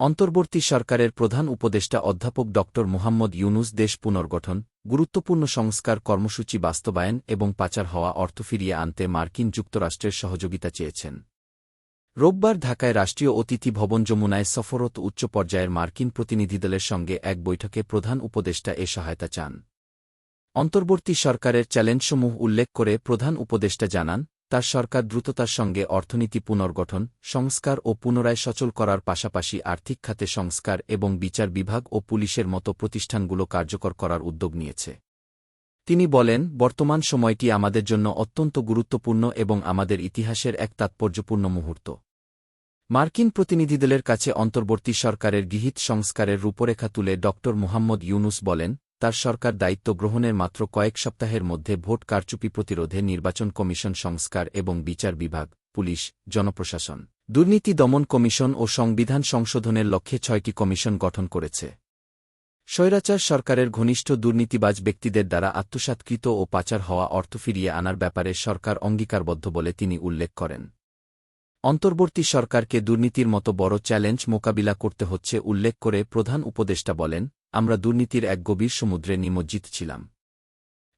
অন্তর্বর্তী সরকারের প্রধান উপদেষ্টা অধ্যাপক ড. মুহাম্মদ ইউনুস দেশ পুনর্গঠন, গুরুত্বপূর্ণ সংস্কার কর্মসূচি বাস্তবায়ন এবং পাচার হওয়া অর্থ ফিরিয়ে আনতে মার্কিন যুক্তরাষ্ট্রের সহযোগিতা চেয়েছেন। রোববার ঢাকায় রাষ্ট্রীয় অতিথি ভবন যমুনায় সফরত উচ্চ পর্যায়ের মার্কিন প্রতিনিধিদলের সঙ্গে এক বৈঠকে প্রধান উপদেষ্টা এ সহায়তা চান। অন্তর্বর্তী সরকারের চ্যালেঞ্জসমূহ উল্লেখ করে প্রধান উপদেষ্টা জানান তার সরকার দ্রুততার সঙ্গে অর্থনীতি পুনর্গঠন, সংস্কার ও পুনরায় সচল করার পাশাপাশি আর্থিক খাতে সংস্কার এবং বিচার বিভাগ ও পুলিশের মতো প্রতিষ্ঠানগুলো কার্যকর করার উদ্যোগ নিয়েছে। তিনি বলেন, বর্তমান সময়টি আমাদের জন্য অত্যন্ত গুরুত্বপূর্ণ এবং আমাদের ইতিহাসের এক তাৎপর্যপূর্ণ মুহূর্ত। মার্কিন প্রতিনিধিদলের কাছে অন্তর্বর্তী সরকারের গৃহীত সংস্কারের রূপরেখা তুলে ড মুহাম্মদ ইউনুস বলেন তার সরকার দায়িত্ব গ্রহণের মাত্র কয়েক সপ্তাহের মধ্যে ভোট কারচুপি প্রতিরোধে নির্বাচন কমিশন সংস্কার এবং বিচার বিভাগ, পুলিশ, জনপ্রশাসন, দুর্নীতি দমন কমিশন ও সংবিধান সংশোধনের লক্ষ্যে ছয়টি কমিশন গঠন করেছে। স্বৈরাচার সরকারের ঘনিষ্ঠ দুর্নীতিবাজ ব্যক্তিদের দ্বারা আত্মসাৎকৃত ও পাচার হওয়া অর্থ ফিরিয়ে আনার ব্যাপারে সরকার অঙ্গীকারবদ্ধ বলে তিনি উল্লেখ করেন। অন্তর্বর্তী সরকারকে দুর্নীতির মতো বড় চ্যালেঞ্জ মোকাবিলা করতে হচ্ছে উল্লেখ করে প্রধান উপদেষ্টা বলেন আমরা দুর্নীতির এক গভীর সমুদ্রে নিমজ্জিত ছিলাম।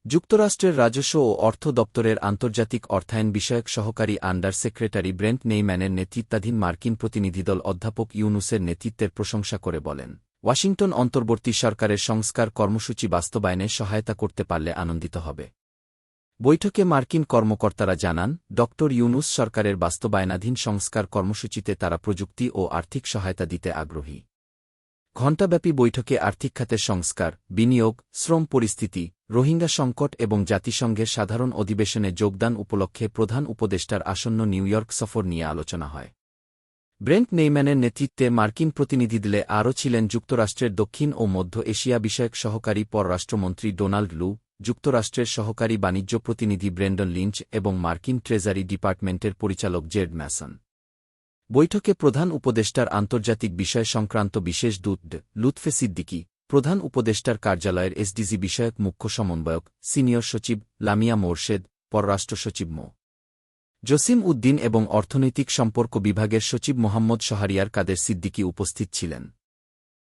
যুক্তরাষ্ট্রের রাজস্ব ও অর্থ দপ্তরের আন্তর্জাতিক অর্থায়ন বিষয়ক সহকারী আন্ডার সেক্রেটারি ব্রেন্ট নেইম্যানের নেতৃত্বাধীন মার্কিন প্রতিনিধিদল অধ্যাপক ইউনুসের নেতৃত্বের প্রশংসা করে বলেন, ওয়াশিংটন অন্তর্বর্তী সরকারের সংস্কার কর্মসূচি বাস্তবায়নে সহায়তা করতে পারলে আনন্দিত হবে। বৈঠকে মার্কিন কর্মকর্তারা জানান ড ইউনুস সরকারের বাস্তবায়নাধীন সংস্কার কর্মসূচিতে তারা প্রযুক্তি ও আর্থিক সহায়তা দিতে আগ্রহী। ঘণ্টাব্যাপী বৈঠকে আর্থিক খাতের সংস্কার, বিনিয়োগ, শ্রম পরিস্থিতি, রোহিঙ্গা সংকট এবং জাতিসংঘের সাধারণ অধিবেশনে যোগদান উপলক্ষে প্রধান উপদেষ্টার আসন্ন নিউইয়র্ক সফর নিয়ে আলোচনা হয়। ব্রেন্ট নেইম্যানের নেতৃত্বে মার্কিন প্রতিনিধি দিলে আরও ছিলেন যুক্তরাষ্ট্রের দক্ষিণ ও মধ্য এশিয়া বিষয়ক সহকারী পররাষ্ট্রমন্ত্রী ডোনাল্ড লু, যুক্তরাষ্ট্রের সহকারী বাণিজ্য প্রতিনিধি ব্রেন্ডন লিঞ্চ এবং মার্কিন ট্রেজারি ডিপার্টমেন্টের পরিচালক জেড ম্যাসন। বৈঠকে প্রধান উপদেষ্টার আন্তর্জাতিক বিষয় সংক্রান্ত বিশেষ দূত লুৎফে সিদ্দিকি, প্রধান উপদেষ্টার কার্যালয়ের এসডিজি বিষয়ক মুখ্য সমন্বয়ক, সিনিয়র সচিব লামিয়া মোরশেদ, পররাষ্ট্র সচিব মো. জসিম উদ্দিন এবং অর্থনৈতিক সম্পর্ক বিভাগের সচিব মোহাম্মদ শহারিয়ার কাদের সিদ্দিকি উপস্থিত ছিলেন।